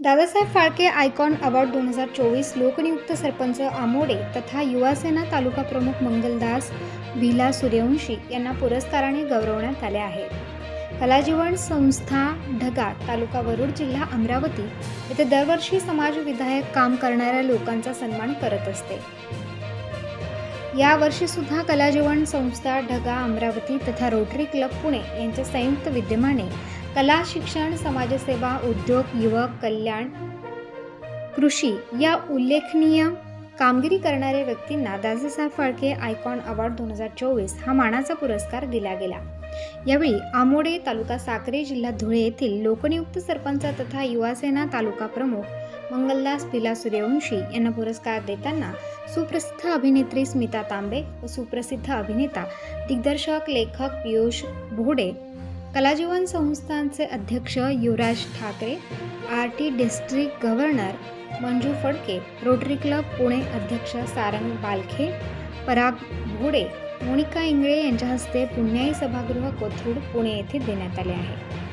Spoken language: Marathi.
दादासाहेब फाळके आयकॉन अवॉर्ड दोन हजार चोवीस लोकनियुक्त सरपंच आमोडे तथा युवासेना तालुका प्रमुख मंगलदास भिला सूर्यवंशी यांना पुरस्काराने गौरवण्यात आले आहे. कलाजीवन संस्था ढगा तालुका वरुड जिल्हा अमरावती येथे दरवर्षी समाजविधायक काम करणाऱ्या लोकांचा सन्मान करत असते. यावर्षी सुद्धा कलाजीवन संस्था ढगा अमरावती तथा रोटरी क्लब पुणे यांच्या संयुक्त विद्यमाने कला शिक्षण समाजसेवा उद्योग युवक कल्याण कृषी या उल्लेखनीय कामगिरी करणाऱ्या व्यक्तींना दादासाहेब फाळके आयकॉन अवॉर्ड दोन हजार चोवीस हा मानाचा पुरस्कार दिला गेला. यावेळी आमोडे तालुका साक्रे जिल्हा धुळे येथील लोकनियुक्त सरपंच तथा युवासेना तालुका प्रमुख मंगलदास पिला सूर्यवंशी यांना पुरस्कार देताना सुप्रसिद्ध अभिनेत्री स्मिता तांबे व सुप्रसिद्ध अभिनेता दिग्दर्शक लेखक पियुष भोडे कलाजीवन संस्थांचे अध्यक्ष Yuvraj Thackeray R T district governor Manju Phadke Rotary Club Pune अध्यक्ष सारंग बालखे पराग भोडे मोनिका इंगळे यांच्या हस्ते पुण्याई सभागृह कोथरूड पुणे येथे देण्यात आले आहे.